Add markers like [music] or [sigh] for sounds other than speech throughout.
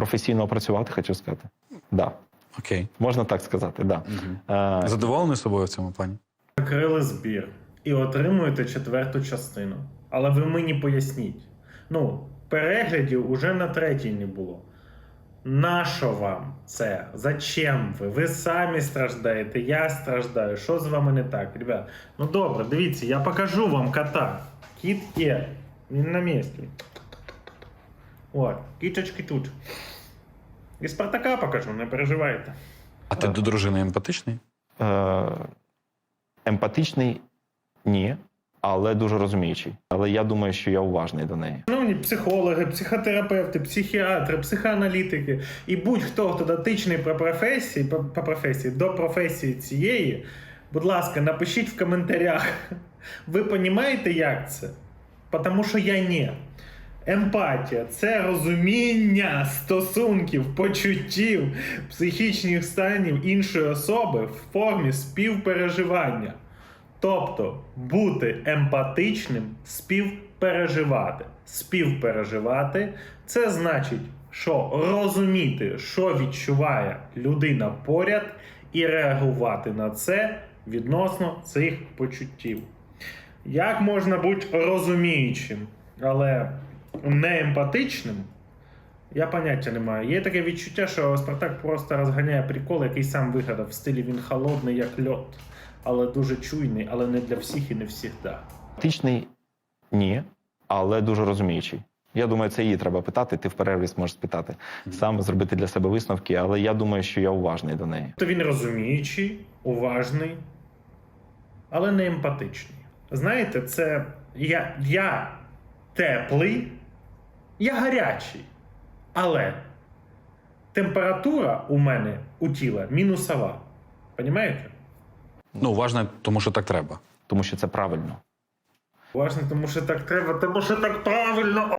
професійно працювати, хочу сказати. Да. Окей. Можна так сказати, да. Е, Задоволений собою в цьому плані? Закрили збір і отримуєте четверту частину. Але ви мені поясніть. Ну, переглядів уже на третій не було. Нащо вам це? Зачем ви? Ви самі страждаєте, я страждаю. Що з вами не так, ребят? Ну добре, дивіться, я покажу вам кота. Кіт є. Він на місці. От, кіточки тут. І Спартака покажу, не переживайте. А ти до дружини емпатичний? е, емпатичний ні, але дуже розуміючий. Але я думаю, що я уважний до неї. Шановні психологи, психотерапевти, психіатри, психоаналітики і будь-хто, хто дотичний про професії, по, по професії, до професії цієї, будь ласка, напишіть в коментарях. [laughs] Ви розумієте, як це? Тому що я ні. Емпатія це розуміння стосунків, почуттів, психічних станів іншої особи в формі співпереживання. Тобто бути емпатичним, співпереживати. Співпереживати це значить, що розуміти, що відчуває людина поряд, і реагувати на це відносно цих почуттів. Як можна бути розуміючим, але не емпатичним? Я поняття не маю. Є таке відчуття, що Спартак просто розганяє прикол, який сам вигадав в стилі він холодний, як льод, але дуже чуйний, але не для всіх і не всігда. Емпатичний ні, але дуже розуміючий. Я думаю, це її треба питати. Ти в перерві зможеш спитати. Сам зробити для себе висновки, але я думаю, що я уважний до неї. То він розуміючий, уважний, але не емпатичний. Знаєте, це я, я теплий, я гарячий, але температура у мене у тіла мінусова. Понімаєте? Ну, уважно, тому що так треба. Тому що це правильно. Важне тому що так треба, тому що так правильно.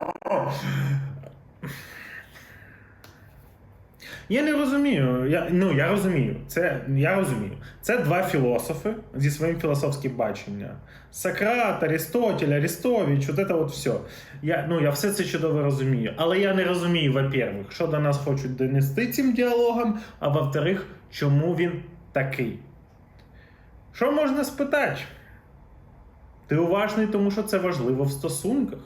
Я не розумію. Я, ну, я розумію. Це, я розумію. Це два філософи зі своїм філософським баченням. Сократ, Арістотель, Арістович, от це от все. Я, ну, я все це чудово розумію. Але я не розумію, во-первых, що до нас хочуть донести цим діалогом, а во-вторых, чому він такий. Що можна спитати? Ти уважний, тому що це важливо в стосунках.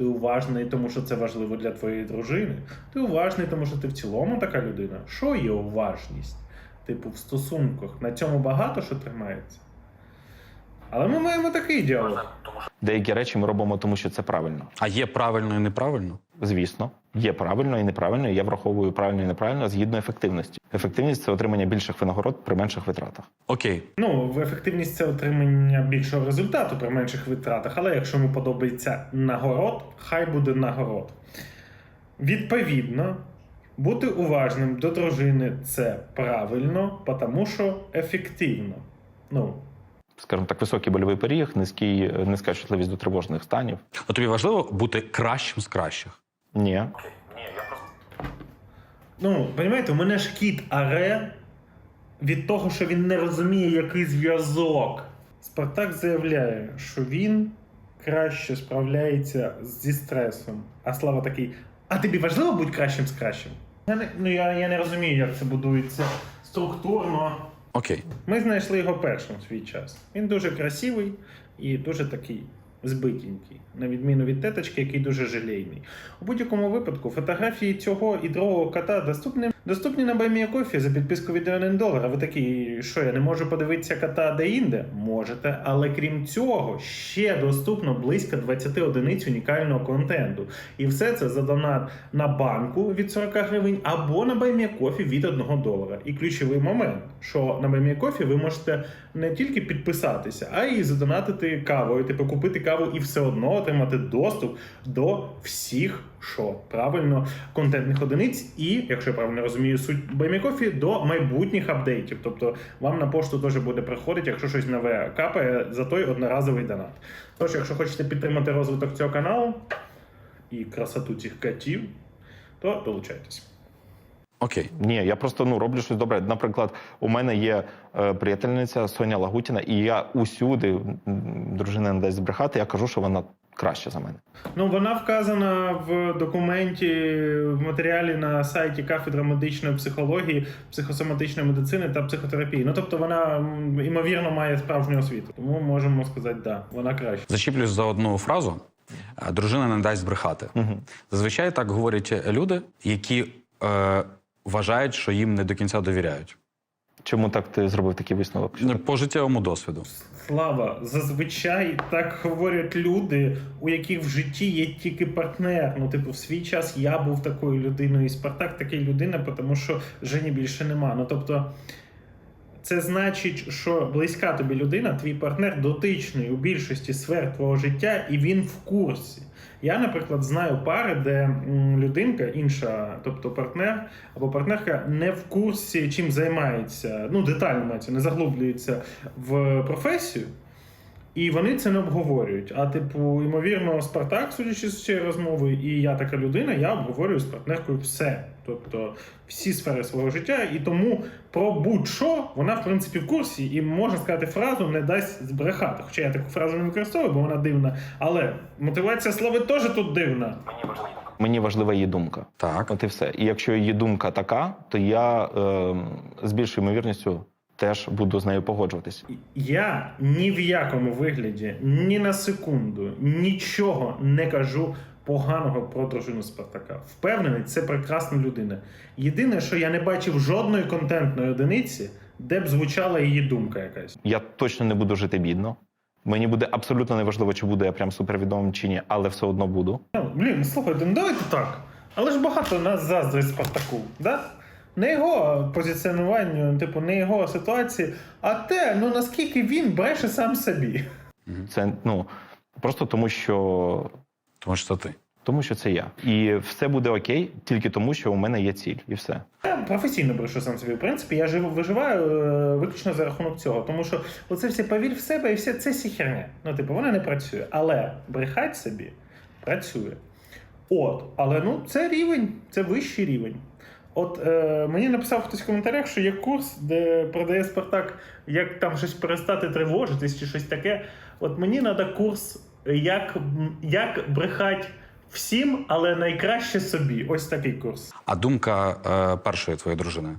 Ти уважний, тому що це важливо для твоєї дружини. Ти уважний, тому що ти в цілому така людина. Що є уважність? Типу, в стосунках. На цьому багато що тримається. Але ми маємо такий діалог. Деякі речі ми робимо, тому що це правильно. А є правильно і неправильно? Звісно, є правильно і неправильно. і Я враховую правильно і неправильно згідно ефективності. Ефективність це отримання більших винагород при менших витратах. Окей. Ну, в ефективність це отримання більшого результату при менших витратах, але якщо йому подобається нагород, хай буде нагород. Відповідно, бути уважним до дружини це правильно, тому що ефективно. Ну, Скажімо так, високий больовий поріг, низький, низька чутливість до тривожних станів. А тобі важливо бути кращим з кращих? Ні. ні, я просто. Ну, розумієте, у мене ж кіт аре від того, що він не розуміє, який зв'язок. Спартак заявляє, що він краще справляється зі стресом. А Слава такий: а тобі важливо бути кращим з кращим? Я не, ну, я, я не розумію, як це будується структурно. Окей. Ми знайшли його першим в свій час. Він дуже красивий і дуже такий збитенький, на відміну від теточки, який дуже жалійний. У будь-якому випадку фотографії цього і другого кота доступні, доступні на Баймія Кофі за підписку від 1 долар. А ви такі, що я не можу подивитися кота де-інде? Можете, але крім цього, ще доступно близько 20 одиниць унікального контенту. І все це за донат на банку від 40 гривень або на Баймія Кофі від 1 долара. І ключовий момент, що на Баймія Кофі ви можете не тільки підписатися, а й задонатити кавою, типу купити каву і все одно отримати доступ до всіх, що правильно, контентних одиниць, і, якщо я правильно розумію, суть Баймікофі, до майбутніх апдейтів. Тобто вам на пошту теж буде приходити, якщо щось нове капає, за той одноразовий донат. Тож, якщо хочете підтримати розвиток цього каналу і красоту цих котів, то долучайтесь. Окей. Ні, я просто ну роблю щось добре. Наприклад, у мене є е, приятельниця Соня Лагутіна, і я усюди дружина не дасть збрехати. Я кажу, що вона краще за мене. Ну, вона вказана в документі в матеріалі на сайті кафедра медичної психології, психосоматичної медицини та психотерапії. Ну тобто вона ймовірно має справжню освіту. Тому можемо сказати, да, вона краще. Зачіплюсь за одну фразу: дружина не дасть збрехати. Зазвичай так говорять люди, які е, вважають, що їм не до кінця довіряють. Чому так ти зробив такий висновок? По життєвому досвіду. Слава, зазвичай так говорять люди, у яких в житті є тільки партнер. Ну, типу, в свій час я був такою людиною, і Спартак такий людина, тому що Жені більше нема. Ну тобто, це значить, що близька тобі людина, твій партнер дотичний у більшості сфер твого життя, і він в курсі. Я, наприклад, знаю пари, де людинка, інша, тобто партнер або партнерка, не в курсі, чим займається, ну детально мається, не заглублюється в професію. І вони це не обговорюють. А, типу, ймовірно, Спартак, судячи з цієї розмови, і я така людина, я обговорюю з партнеркою все. Тобто всі сфери свого життя, і тому про будь-що вона, в принципі, в курсі, і можна сказати фразу не дасть збрехати. Хоча я таку фразу не використовую, бо вона дивна. Але мотивація слави теж тут дивна. Мені важлива її думка. Так. От і все. І якщо її думка така, то я е, з більшою ймовірністю теж буду з нею погоджуватись. Я ні в якому вигляді, ні на секунду, нічого не кажу поганого про дружину Спартака. Впевнений, це прекрасна людина. Єдине, що я не бачив жодної контентної одиниці, де б звучала її думка якась. Я точно не буду жити бідно. Мені буде абсолютно неважливо, чи буду я прям супервідомим чи ні, але все одно буду. Ну, блін, слухайте, ну давайте так. Але ж багато нас заздрить Спартаку, да? Не його позиціонуванню, типу, не його ситуації, а те, ну наскільки він бреше сам собі. Це ну просто тому, що Тому що це ти. тому, що це я. І все буде окей, тільки тому, що у мене є ціль, і все. Я професійно брешу сам собі. В принципі, я живу, виживаю е, виключно за рахунок цього. Тому що оце все повір в себе і все це всі херня. Ну, типу, вона не працює. Але брехать собі працює. От, але ну це рівень, це вищий рівень. От е, мені написав хтось в коментарях, що є курс, де продає Спартак, як там щось перестати тривожитись чи щось таке. От мені треба курс, як, як брехать всім, але найкраще собі. Ось такий курс. А думка е, першої твоєї дружини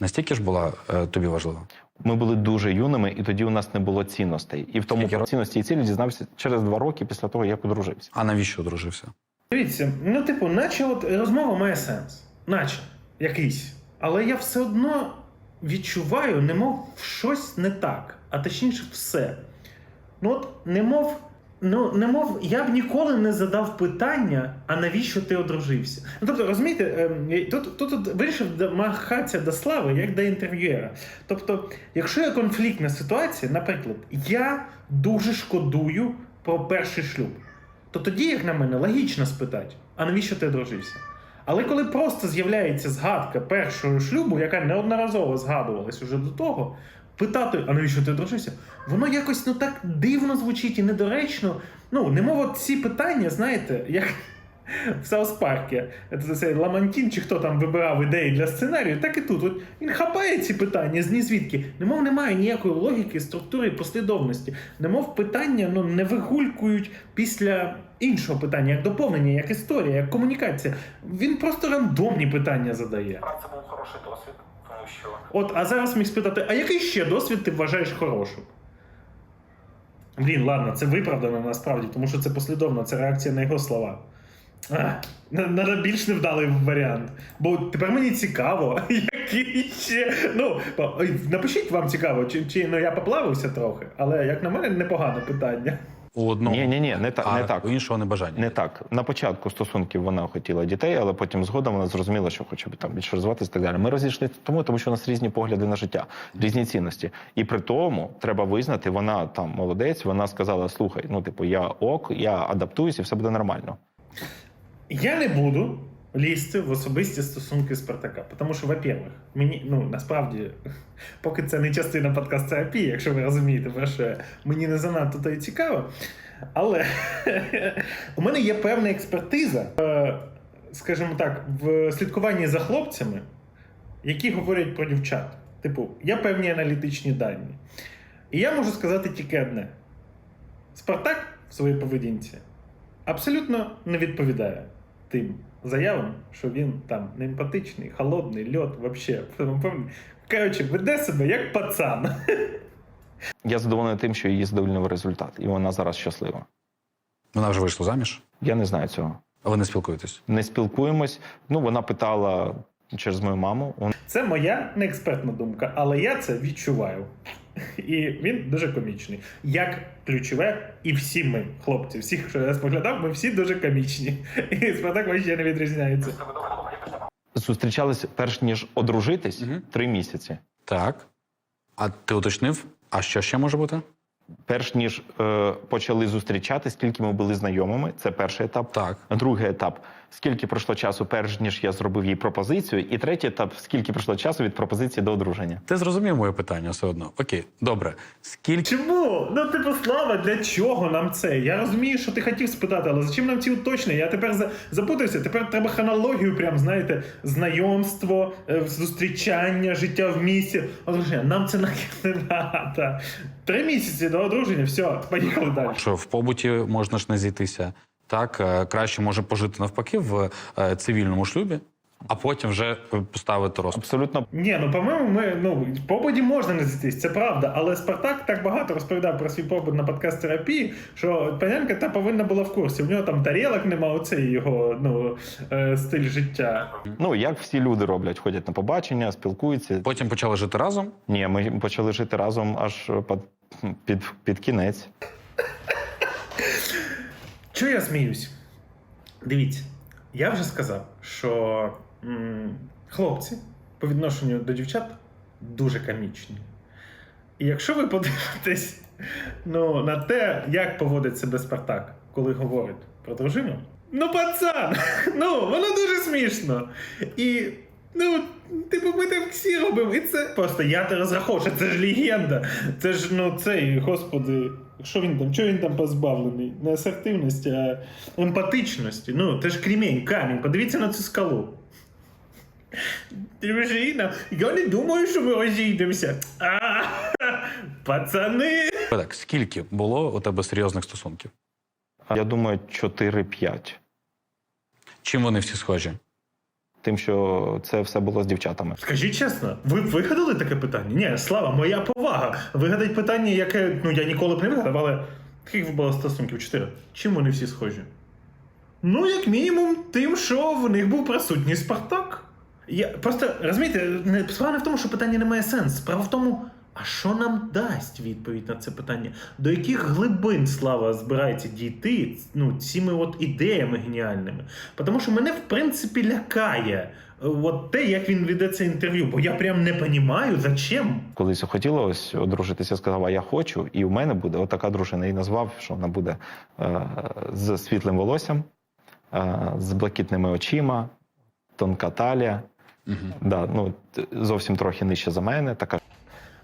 настільки ж була е, тобі важлива? Ми були дуже юними, і тоді у нас не було цінностей. І в тому Скільки про цінності і цілі дізнався через два роки після того, як одружився. А навіщо одружився? Дивіться, ну, типу, наче от розмова має сенс. Наче якийсь. Але я все одно відчуваю, немов щось не так, а точніше, все. Ну, от, немов, ну, немов я б ніколи не задав питання, а навіщо ти одружився? Ну, тобто, розумієте, ем, тут, тут, тут вирішив домахатися до слави, як до інтерв'єра. Тобто, якщо є конфліктна ситуація, наприклад, я дуже шкодую про перший шлюб то тоді, як на мене, логічно спитати, а навіщо ти одружився? Але коли просто з'являється згадка першого шлюбу, яка неодноразово згадувалась уже до того, питати, а навіщо ти одружився, воно якось ну так дивно звучить і недоречно. Ну, немов ці питання, знаєте, як в Саус Паркі, це цей Ламантін, чи хто там вибирав ідеї для сценарію, так і тут. От він хапає ці питання з нізвідки. Немов немає ніякої логіки, структури і послідовності. Немов питання ну, не вигулькують після іншого питання, як доповнення, як історія, як комунікація. Він просто рандомні питання задає. Це був хороший досвід, тому що От, а зараз міг спитати: а який ще досвід ти вважаєш хорошим? Блін, ладно, це виправдано насправді, тому що це послідовно, це реакція на його слова. Треба більш невдалий варіант. Бо тепер мені цікаво, [laughs] який ще. Ну, напишіть вам цікаво, чи, чи ну, я поплавився трохи, але як на мене, непогане питання. У одного Ні, ні, ні, не так, а не так. у іншого небажання. Не так. На початку стосунків вона хотіла дітей, але потім згодом вона зрозуміла, що хоче там більше розвиватися і так далі. Ми розійшли тому, тому що у нас різні погляди на життя, різні цінності. І при тому треба визнати, вона там молодець. Вона сказала: слухай, ну типу, я ок, я адаптуюсь, і все буде нормально. Я не буду лізти в особисті стосунки Спартака. Тому що, во-первых, мені ну насправді, [laughs] поки це не частина подкаст терапії, якщо ви розумієте, про що мені не занадто то й цікаво. Але [laughs] у мене є певна експертиза, е, скажімо так, в слідкуванні за хлопцями, які говорять про дівчат. Типу, є певні аналітичні дані. І я можу сказати тільки одне: Спартак в своїй поведінці абсолютно не відповідає тим заявам, що він там не емпатичний, холодний, льот, вообще. [laughs] Коротше, веде себе як пацан. [laughs] Я задоволений тим, що її задовольнив результат, і вона зараз щаслива. Вона вже вийшла заміж, Я не знаю цього. а ви не спілкуєтесь. Не спілкуємось. Ну, вона питала через мою маму. Вона Це моя неекспертна думка, але я це відчуваю. [laughs] І він дуже комічний. Як ключове, і всі ми, хлопці, всіх, що я споглядав, ми всі дуже комічні. [laughs] І Спартак вообще не відрізняється. зустрічалися перш ніж одружитись Мгм. три місяці. Так. А ти уточнив? А що ще може бути? Перш ніж е, почали зустрічатись, скільки ми були знайомими, це перший етап. Так. Другий етап, скільки пройшло часу, перш ніж я зробив їй пропозицію, і третій етап, скільки пройшло часу від пропозиції до одруження. Ти зрозумів моє питання все одно. Окей, добре. Скільки Чому? Ну, типу, слава, для чого нам це? Я розумію, що ти хотів спитати, але зачем нам ці уточнення? Я тепер за- запутався. Тепер треба хронологію, прям знаєте, знайомство, е, зустрічання, життя в місті. Одруження. Нам це [laughs] нахер не треба. Три місяці до одруження, все, поїхали далі. що в побуті можна ж не зійтися? Так, е, краще може пожити навпаки в е, цивільному шлюбі, а потім вже поставити розпис. Абсолютно Ні, ну по-моєму, ми ну побуді можна не зійтись, це правда. Але Спартак так багато розповідав про свій побут на подкаст терапії, що панянка та повинна була в курсі. У нього там тарілок нема, оцей його ну е, стиль життя. ну як всі люди роблять, ходять на побачення, спілкуються. Потім почали жити разом. Ні, ми почали жити разом аж під, під, під кінець. Чого я сміюсь? Дивіться, я вже сказав, що хлопці по відношенню до дівчат дуже комічні. І якщо ви подивитесь ну, на те, як поводить себе Спартак, коли говорить про дружину, ну, пацан, [laughs] ну, воно дуже смішно. І, ну, типу, ми так всі робимо. І це просто я те розраховую, це ж легенда. Це ж, ну, цей, господи, що він там, чого він там позбавлений? Не асертивності, а емпатичності. Ну, це ж кремінь, камінь. Подивіться на цю скалу. Дружина, я не думаю, що ми розійдемося. А, пацани. Так, скільки було у тебе серйозних стосунків? Я думаю, 4-5. Чим вони всі схожі? Тим, що це все було з дівчатами. Скажіть чесно, ви б вигадали таке питання? Ні, слава, моя повага. Вигадать питання, яке ну я ніколи б не вигадав, але таких було стосунків чотири. Чим вони всі схожі? Ну, як мінімум, тим, що в них був присутній Спартак. Я просто розумієте, не справа не в тому, що питання не має сенсу. Справа в тому, а що нам дасть відповідь на це питання? До яких глибин слава збирається дійти ну, цими от ідеями геніальними? Тому що мене, в принципі, лякає е, от те, як він веде це інтерв'ю, бо я прям не розумію, зачем. Колись хотілося одружитися, сказав, а я хочу, і в мене буде отака дружина. І назвав, що вона буде е, з світлим волоссям, е, з блакитними очима, тонка талія. Угу. Да, ну, зовсім трохи нижче за мене. Така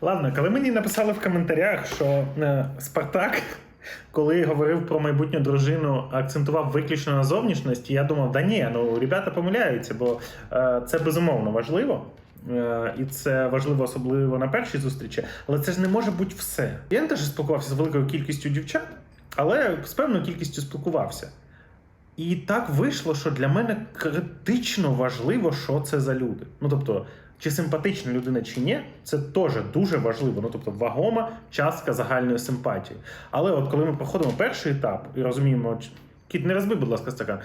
Ладно, коли мені написали в коментарях, що е, Спартак, [laughs] коли говорив про майбутню дружину, акцентував виключно на зовнішності, я думав, да ні, ну ребята помиляються, бо е, це безумовно важливо. Е, і це важливо особливо на першій зустрічі, але це ж не може бути все. Я теж спілкувався з великою кількістю дівчат, але з певною кількістю спілкувався. І так вийшло, що для мене критично важливо, що це за люди. Ну тобто, чи симпатична людина чи ні, це теж дуже важливо. Ну тобто, вагома частка загальної симпатії. Але от коли ми проходимо перший етап і розуміємо, кіт, не розби, будь ласка, стакан.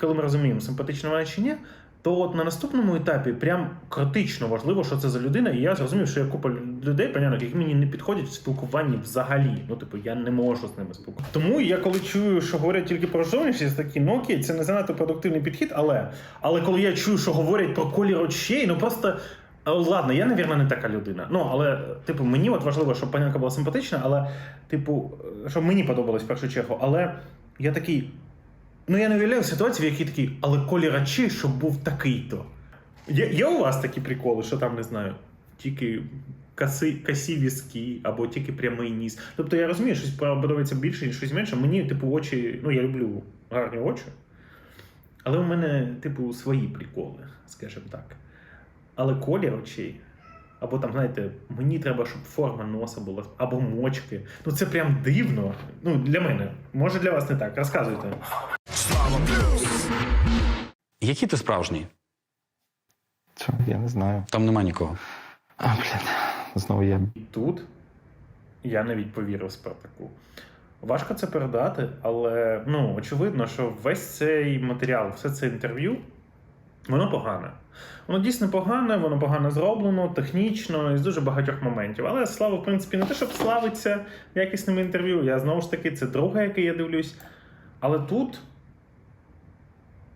Коли ми розуміємо, симпатична вона чи ні, то от на наступному етапі прям критично важливо, що це за людина. І я зрозумів, що є купа людей, понятно, які мені не підходять в спілкуванні взагалі. Ну, типу, я не можу з ними спілкуватися. Тому я коли чую, що говорять тільки про зовнішність, такі, ну окей, це не занадто продуктивний підхід, але, але коли я чую, що говорять про колір очей, ну просто. Ладно, я, навірно, не така людина. Ну, але, типу, мені от важливо, щоб панянка була симпатична, але, типу, щоб мені подобалось в першу чергу. Але я такий, Ну, я не уявляю ситуацію, в якій такий, але колір очей, щоб був такий-то. Є, є у вас такі приколи, що там не знаю, тільки коси, косі візки або тільки прямий ніс. Тобто я розумію, щось подобається більше, щось менше. Мені, типу, очі, ну я люблю гарні очі. Але у мене, типу, свої приколи, скажімо так. Але колір очей. Або там, знаєте, мені треба, щоб форма носа була, або мочки. Ну це прям дивно. Ну, для мене. Може для вас не так. Розказуйте. Який ти справжній? Це, я не знаю. Там нема нікого. А, блін, знову я. Тут я навіть повірив Спартаку. Важко це передати, але ну, очевидно, що весь цей матеріал, все це інтерв'ю, воно погане. Воно дійсно погане, воно погано зроблено, технічно і з дуже багатьох моментів. Але Слава, в принципі, не те, щоб славиться якісним інтерв'ю. Я знову ж таки, це друге, яке я дивлюсь. Але тут.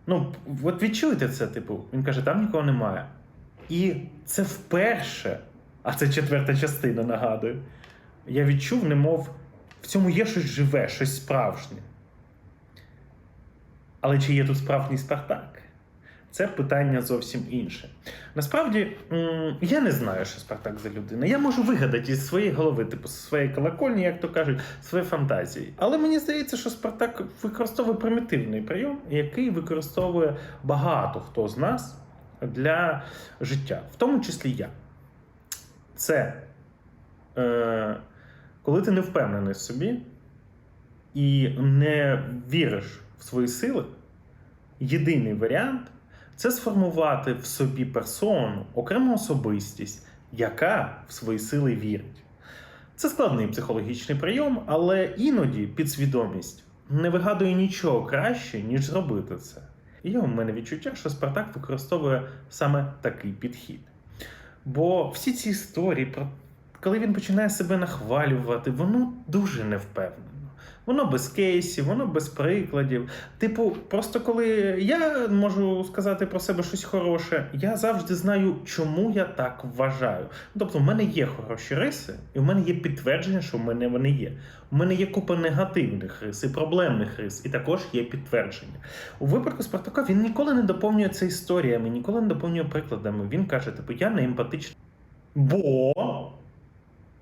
Ну, от відчуєте це, типу, він каже, там нікого немає. І це вперше, а це четверта частина, нагадую. Я відчув, немов в цьому є щось живе, щось справжнє. Але чи є тут справжній Спартак? Це питання зовсім інше. Насправді, я не знаю, що Спартак за людина. Я можу вигадати із своєї голови, типу, з своєї колокольні, як то кажуть, свої фантазії. Але мені здається, що Спартак використовує примітивний прийом, який використовує багато хто з нас для життя, в тому числі я. Це е, коли ти не впевнений в собі і не віриш в свої сили, єдиний варіант це сформувати в собі персону, окрему особистість, яка в свої сили вірить. Це складний психологічний прийом, але іноді підсвідомість не вигадує нічого краще, ніж зробити це. І у мене відчуття, що Спартак використовує саме такий підхід. Бо всі ці історії, коли він починає себе нахвалювати, воно дуже невпевнено. Воно без кейсів, воно без прикладів. Типу, просто коли я можу сказати про себе щось хороше, я завжди знаю, чому я так вважаю. Тобто, в мене є хороші риси, і в мене є підтвердження, що в мене вони є. У мене є купа негативних рис і проблемних рис, і також є підтвердження. У випадку Спартака він ніколи не доповнює це історіями, ніколи не доповнює прикладами. Він каже: типу, я не емпатичний. Бо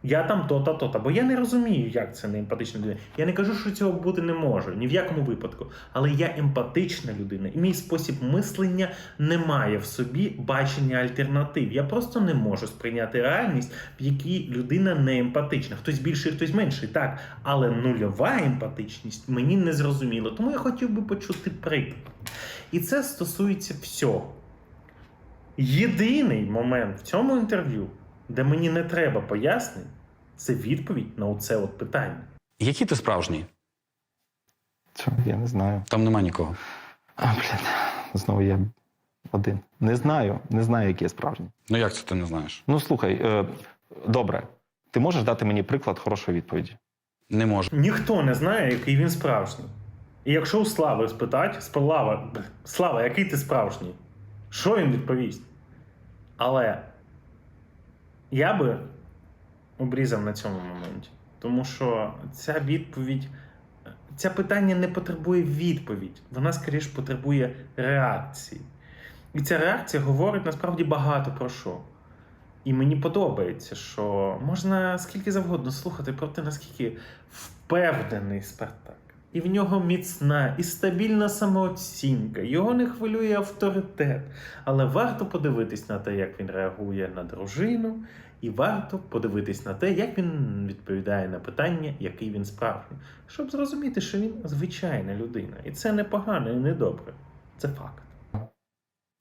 я там то-та, то-та. Бо я не розумію, як це не емпатична людина. Я не кажу, що цього бути не може, ні в якому випадку. Але я емпатична людина, і мій спосіб мислення не має в собі бачення альтернатив. Я просто не можу сприйняти реальність, в якій людина не емпатична. Хтось більший, хтось менший, так. Але нульова емпатичність мені не зрозуміла. Тому я хотів би почути приклад. І це стосується всього. Єдиний момент в цьому інтерв'ю, де мені не треба пояснень, це відповідь на оце от питання. Який ти справжній? Це, я не знаю. Там нема нікого. А, блін, знову я один. Не знаю, не знаю, який я справжній. Ну як це ти не знаєш? Ну слухай, е, добре, ти можеш дати мені приклад хорошої відповіді? Не можу. Ніхто не знає, який він справжній. І якщо у Слави спитать, Слава, Слава, який ти справжній? Що він відповість? Але я би обрізав на цьому моменті. Тому що ця відповідь, це питання не потребує відповідь, вона скоріш потребує реакції. І ця реакція говорить насправді багато про що. І мені подобається, що можна скільки завгодно слухати про те, наскільки впевнений Спартак. І в нього міцна і стабільна самооцінка, його не хвилює авторитет. Але варто подивитись на те, як він реагує на дружину, і варто подивитись на те, як він відповідає на питання, який він справжній, щоб зрозуміти, що він звичайна людина. І це не погано і не добре. Це факт.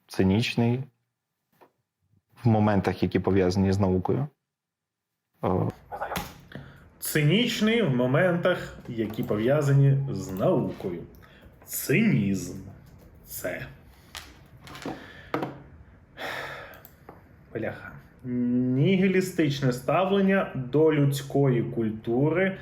Цинічний в моментах, які пов'язані з наукою. Цинічний в моментах, які пов'язані з наукою. Цинізм. Це. Бляха. Нігілістичне ставлення до людської культури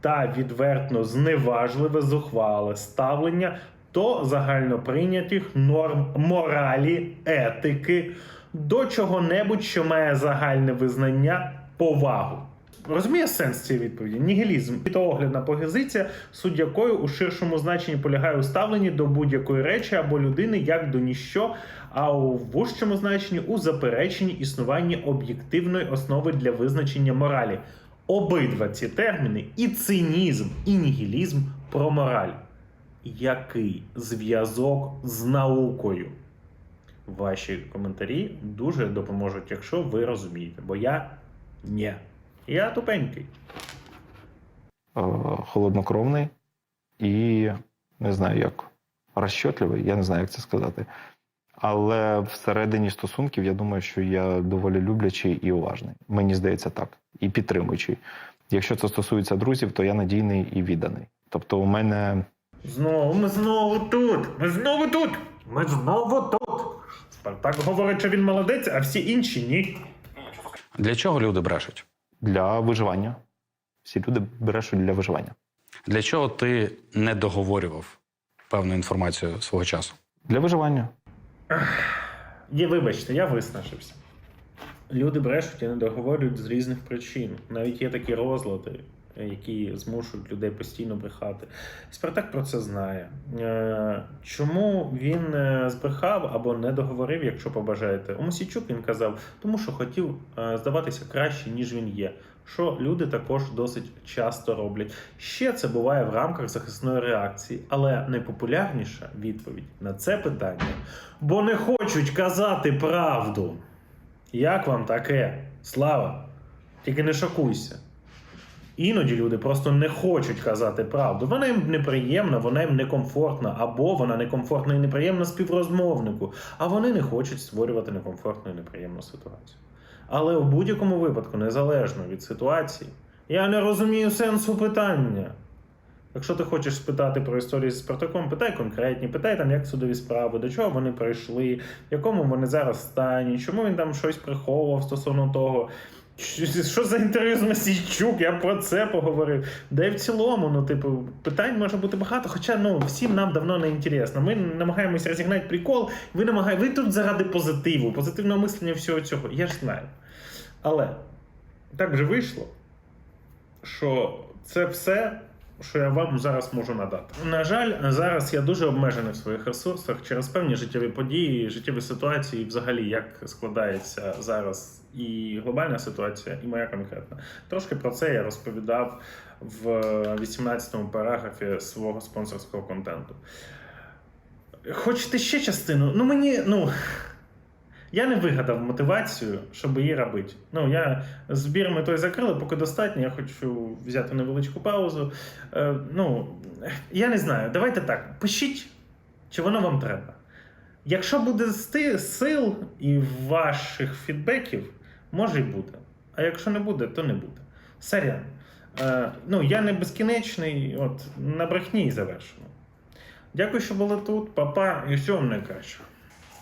та відвертно зневажливе зухвале ставлення до загальноприйнятих норм моралі, етики, до чого-небудь, що має загальне визнання, повагу. Розуміє сенс цієї відповіді? Нігілізм світооглядна позиція, суть якої у ширшому значенні полягає у ставленні до будь-якої речі або людини як до ніщо, а у вужчому значенні у запереченні існування об'єктивної основи для визначення моралі. Обидва ці терміни і цинізм, і нігілізм про мораль. Який зв'язок з наукою? Ваші коментарі дуже допоможуть, якщо ви розумієте, бо я ні. Я тупенький. е, холоднокровний і не знаю як. розчетливий, я не знаю, як це сказати. Але всередині стосунків я думаю, що я доволі люблячий і уважний. Мені здається так. І підтримуючий. Якщо це стосується друзів, то я надійний і відданий. Тобто, у мене Знову, ми знову тут! Ми знову тут! Ми знову тут! Спартак говорить, що він молодець, а всі інші ні. Для чого люди брешуть? Для виживання. Всі люди брешуть для виживання. Для чого ти не договорював певну інформацію свого часу? Для виживання. Є, вибачте, я виснажився. Люди брешуть і не договорюють з різних причин. Навіть є такі розлади, які змушують людей постійно брехати. Спартак про це знає. Е, Чому він е, збрехав або не договорив, якщо побажаєте? У Мосійчук він казав, тому що хотів е, здаватися краще, ніж він є. Що люди також досить часто роблять. Ще це буває в рамках захисної реакції, але найпопулярніша відповідь на це питання, бо не хочуть казати правду. Як вам таке? Слава? Тільки не шокуйся. Іноді люди просто не хочуть казати правду. Вона їм неприємна, вона їм некомфортна, або вона некомфортна і неприємна співрозмовнику, а вони не хочуть створювати некомфортну і неприємну ситуацію. Але в будь-якому випадку, незалежно від ситуації, я не розумію сенсу питання. Якщо ти хочеш спитати про історію з Спартаком, питай конкретні, питай там, як судові справи, до чого вони прийшли, в якому вони зараз стані, чому він там щось приховував стосовно того. Що за інтерв'ю з Масійчук? Я про це поговорив. І в цілому, ну, типу, питань може бути багато, хоча ну, всім нам давно не інтересно. Ми намагаємось розігнати прикол, ви намагає... ви тут заради позитиву, позитивного мислення всього цього. Я ж знаю. Але так вже вийшло, що це все, що я вам зараз можу надати. На жаль, зараз я дуже обмежений в своїх ресурсах через певні життєві події, життєві ситуації, і взагалі, як складається зараз і глобальна ситуація, і моя конкретна. Трошки про це я розповідав в 18-му параграфі свого спонсорського контенту. Хочете ще частину? Ну мені, ну. Я не вигадав мотивацію, щоб її робити. Ну, я збір ми той закрили, поки достатньо. Я хочу взяти невеличку паузу. Е, ну, я не знаю. Давайте так. Пишіть, чи воно вам треба. Якщо буде сил і ваших фідбеків, може й буде. А якщо не буде, то не буде. Сорян. Е, ну, я не безкінечний, от на брехні і завершено. Дякую, що були тут. Папа, і всього вам найкращого.